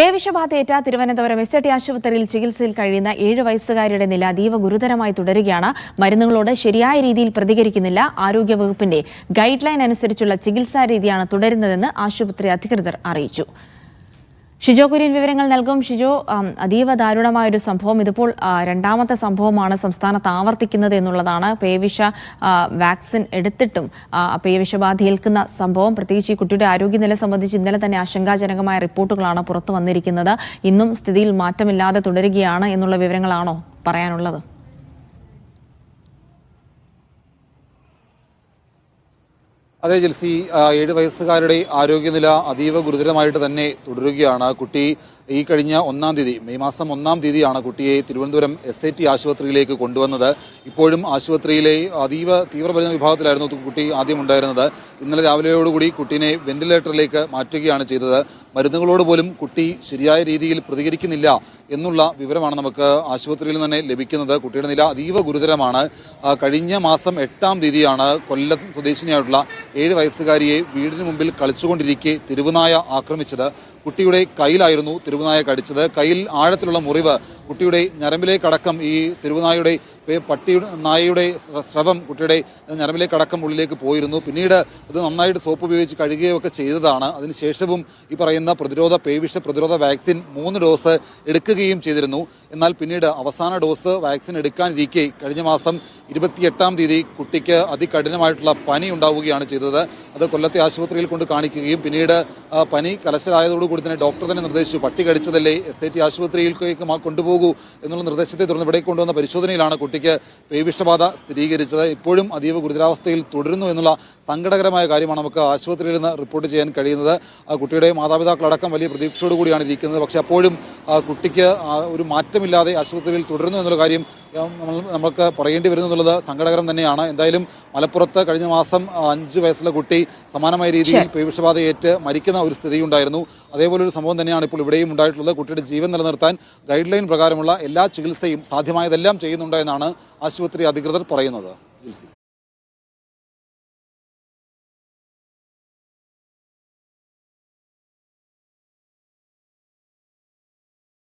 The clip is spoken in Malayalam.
പേവിഷബാധയേറ്റ തിരുവനന്തപുരം എസ് ടി ആശുപത്രിയിൽ ചികിത്സയിൽ കഴിയുന്ന ഏഴ് വയസ്സുകാരിയുടെ നില അതീവ ഗുരുതരമായി തുടരുകയാണ്. മരുന്നുകളോട് ശരിയായ രീതിയിൽ പ്രതികരിക്കുന്നില്ല. ആരോഗ്യവകുപ്പിന്റെ ഗൈഡ് ലൈൻ അനുസരിച്ചുള്ള ചികിത്സാ രീതിയാണ് തുടരുന്നതെന്ന് ആശുപത്രി അധികൃതർ അറിയിച്ചു. ഷിജോ കുര്യൻ വിവരങ്ങൾ നൽകും. ഷിജോ അതീവ ദാരുണമായ ഒരു സംഭവം. ഇതിപ്പോൾ രണ്ടാമത്തെ സംഭവമാണ് സംസ്ഥാനത്ത് ആവർത്തിക്കുന്നത് എന്നുള്ളതാണ്. പേവിഷ വാക്സിൻ എടുത്തിട്ടും പേവിഷബാധ ഏൽക്കുന്ന സംഭവം. പ്രത്യേകിച്ച് ഈ കുട്ടിയുടെ ആരോഗ്യനില സംബന്ധിച്ച് ഇന്നലെ തന്നെ ആശങ്കാജനകമായ റിപ്പോർട്ടുകളാണ് പുറത്തു വന്നിരിക്കുന്നത്. ഇന്നും സ്ഥിതിയിൽ മാറ്റമില്ലാതെ തുടരുകയാണ് എന്നുള്ള വിവരങ്ങളാണോ പറയാനുള്ളത്? അതെ ജിൽസി ഏഴ് വയസ്സുകാരുടെ ആരോഗ്യനില അതീവ ഗുരുതരമായിട്ട് തന്നെ തുടരുകയാണ്. കുട്ടി ഈ കഴിഞ്ഞ ഒന്നാം തീയതി മെയ് മാസം ഒന്നാം തീയതിയാണ് കുട്ടിയെ തിരുവനന്തപുരം എസ് ഐ ടി ആശുപത്രിയിലേക്ക് കൊണ്ടുവന്നത്. ഇപ്പോഴും ആശുപത്രിയിലെ അതീവ തീവ്രപരിചരണ വിഭാഗത്തിലായിരുന്നു കുട്ടി ആദ്യം ഉണ്ടായിരുന്നത്. ഇന്നലെ രാവിലെയോടുകൂടി കുട്ടീനെ വെന്റിലേറ്ററിലേക്ക് മാറ്റുകയാണ് ചെയ്തത്. മരുന്നുകളോട് പോലും കുട്ടി ശരിയായ രീതിയിൽ പ്രതികരിക്കുന്നില്ല എന്നുള്ള വിവരമാണ് നമുക്ക് ആശുപത്രിയിൽ തന്നെ ലഭിക്കുന്നത്. കുട്ടിയുടെ നില അതീവ ഗുരുതരമാണ്. കഴിഞ്ഞ മാസം എട്ടാം തീയതിയാണ് കൊല്ലം സ്വദേശിനിയായിട്ടുള്ള ഏഴ് വയസ്സുകാരിയെ വീടിന് മുമ്പിൽ കളിച്ചുകൊണ്ടിരിക്കെ തിരുവനായ ആക്രമിച്ചത്. കുട്ടിയുടെ കയ്യിലായിരുന്നു തിരുവനായ കടിച്ചത് കയ്യിൽ ആഴത്തിലുള്ള മുറിവ് കുട്ടിയുടെ ഞരമ്പിലേക്കടക്കം ഈ തിരുവുനായുടെ പേ- പട്ടിയുടെ നായയുടെ സ്ര- സ്രവം കുട്ടിയുടെ ഞരമ്പിലേക്കടക്കം ഉള്ളിലേക്ക് പോയിരുന്നു. പിന്നീട് അത് നന്നായിട്ട് സോപ്പ് ഉപയോഗിച്ച് കഴുകുകയൊക്കെ ചെയ്തതാണ്. അതിനുശേഷവും ഈ പറയുന്ന പ്രതിരോധ പേവിഷ പ്രതിരോധ വാക്സിൻ മൂന്ന് ഡോസ് എടുക്കുകയും ചെയ്തിരുന്നു. എന്നാൽ പിന്നീട് അവസാന ഡോസ് വാക്സിൻ എടുക്കാനിരിക്കെ കഴിഞ്ഞ മാസം ഇരുപത്തിയെട്ടാം തീയതി കുട്ടിക്ക് അതികഠിനമായിട്ടുള്ള പനി ഉണ്ടാവുകയാണ് ചെയ്തത്. അത് കൊല്ലത്തെ ആശുപത്രിയിൽ കൊണ്ട് കാണിക്കുകയും പിന്നീട് പനി കലശലായതോടുകൂടി തന്നെ ഡോക്ടർ തന്നെ നിർദ്ദേശിച്ചു. പട്ടി കടിച്ചതല്ലേ എസ് ഐ ടി ആശുപത്രിയിലേക്ക് കൊണ്ടുപോകൂ എന്നുള്ള നിർദ്ദേശത്തെ തുടർന്ന് ഇവിടെ കൊണ്ടുവന്ന പരിശോധനയിലാണ് കുട്ടിക്ക് പേവിഷബാധ സ്ഥിരീകരിച്ചത് ഇപ്പോഴും അതീവ ഗുരുതരാവസ്ഥയിൽ തുടരുന്നു എന്നുള്ള സങ്കടകരമായ കാര്യമാണ് നമുക്ക് ആശുപത്രിയിൽ നിന്ന് റിപ്പോർട്ട് ചെയ്യാൻ കഴിയുന്നത്. ആ കുട്ടിയുടെ മാതാപിതാക്കളടക്കം വലിയ പ്രതീക്ഷയോട് കൂടിയാണ് ഇരിക്കുന്നത്. പക്ഷേ അപ്പോഴും ആ കുട്ടിക്ക് ഒരു മാറ്റമില്ലാതെ ആശുപത്രിയിൽ തുടരുന്നു എന്നുള്ള കാര്യം നമ്മൾ നമുക്ക് പറയേണ്ടി വരുന്നു എന്നുള്ളത് സങ്കടകരം തന്നെയാണ്. എന്തായാലും മലപ്പുറത്ത് കഴിഞ്ഞ മാസം അഞ്ച് വയസ്സുള്ള കുട്ടി സമാനമായ രീതിയിൽ പേവിഷബാധയേറ്റ് മരിക്കുന്ന ഒരു സ്ഥിതിയുണ്ടായിരുന്നു. അതേപോലെ ഒരു സംഭവം തന്നെയാണ് ഇപ്പോൾ ഇവിടെയും ഉണ്ടായിട്ടുള്ളത്. കുട്ടിയുടെ ജീവൻ നിലനിർത്താൻ ഗൈഡ് ലൈൻ പ്രകാരമുള്ള എല്ലാ ചികിത്സയും സാധ്യമായതെല്ലാം ചെയ്യുന്നുണ്ട് എന്നാണ് ആശുപത്രി അധികൃതർ പറയുന്നത്.